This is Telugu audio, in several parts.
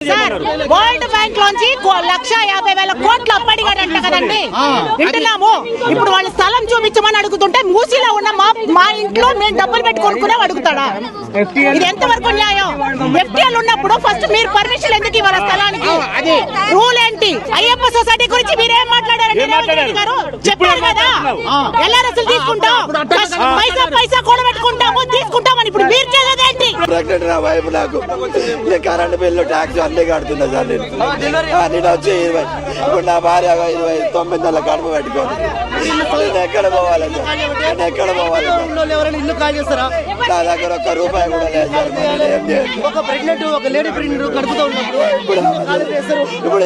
సార్ వరల్డ్ బ్యాంక్ లోంచి లక్ష యాభై వేల కోట్లు అప్పడిగాడంట కదండి వింటున్నాము ఇప్పుడు వాళ్ళ స్థలం చూపించమని అడుగుతుంటే మూసీలో ఉన్న మా మా ఇంట్లో మేము డబ్బులు పెట్టి కొనుక్కునే అడుగుతాడా ఇది ఎంతవరకు న్యాయం ఎఫ్టీఎల్ ఉన్నప్పుడు ఫస్ట్ మీరు పర్మిషన్ ఎందుకు ఇవ్వాలి స్థలానికి రూల్ ఏంటి అయ్యప్ప సొసైటీ గురించి మీరేం మాట్లాడారండి? రేవంత్ రెడ్డి గారు చెప్పారు కదా. ఎల్ఆర్ఎస్లు తీసుకుంటాం పైసా పైసా ఇప్పుడు మీరు ప్రెగ్నెంట్ నా వైఫ్ నాకు. కరెంట్ బిల్లు ట్యాక్స్ అన్ని కడుతున్నా సార్ నేను. నేను వచ్చి ఇరవై ఇప్పుడు నా భార్య ఇరవై తొమ్మిది నెలల కడుపు పెట్టుకోను. నేను ఎక్కడ పోవాలి సార్? నేను ఎక్కడ పోవాలి నా దగ్గర ఒక్క రూపాయి కూడా లేదు సార్. ఇప్పుడు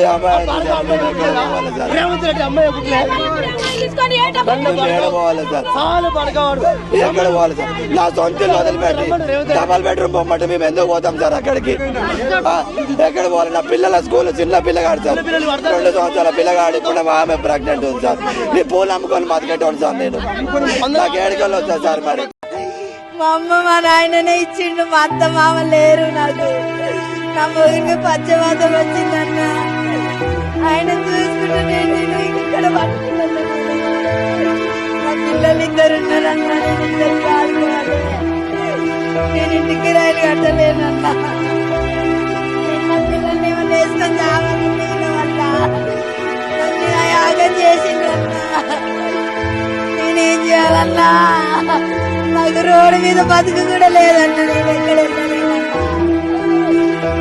ఎక్కడ పోవాలి సార్? నా సొంత వదిలిపెట్టి. డబల్ బెడ్రూమ్ పొమ్మంటే మేము ఎందుకు పోతాం సార్ అక్కడికి? ఎక్కడ పోవాలి? నా పిల్లల స్కూల్ చిన్న పిల్లగాడు సార్. రెండు సంవత్సరాల పిల్లగాడు ఇప్పుడు ఆమె ప్రెగ్నెంట్ ఉంది సార్. నేను పూలు అమ్ముకొని బతికేటోడు సార్ నేను. నాకు ఏడుకల్లో వచ్చా సార్ మరి. మా అమ్మ మా నాయననే ఇచ్చిండు. మా అత్త మామ లేరు నాకు. నా మొగుడికి పచ్చవాతం వచ్చిందన్న. ఆయన చూసుకుంటూ నేను ఇక్కడ పట్టుకున్నాను. నా పిల్లలు ఇద్దరు ఉన్నారన్న. నేను ఇద్దరు ఇంటికి రైలు కట్టలేనన్న. పిల్లల్ని వేసుకొని యాగం చేసిందన్నా. నేనేం చేయాలన్నా? నాకు రోడ్డు మీద బతుకు కూడా లేదన్న. నేను ఎక్కడ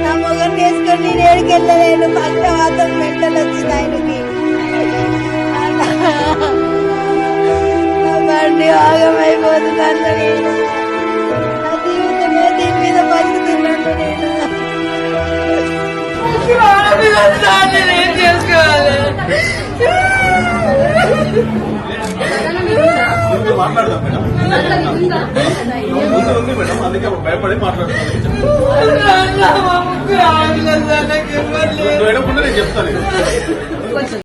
నా మొగన్ వేసుకొని నేను ఏడుకెళ్ళలేను పక్క మాత్రం మెంటలు వచ్చింది ఆయనకి బండి నా బండి ఆగమైపోతుందన్న నేను ఏం చేసుకోవాలి మాట్లాడదాం మేడం ఉంది మేడం అందుకే భయపడి మాట్లాడుతున్నాను నేను చెప్తాను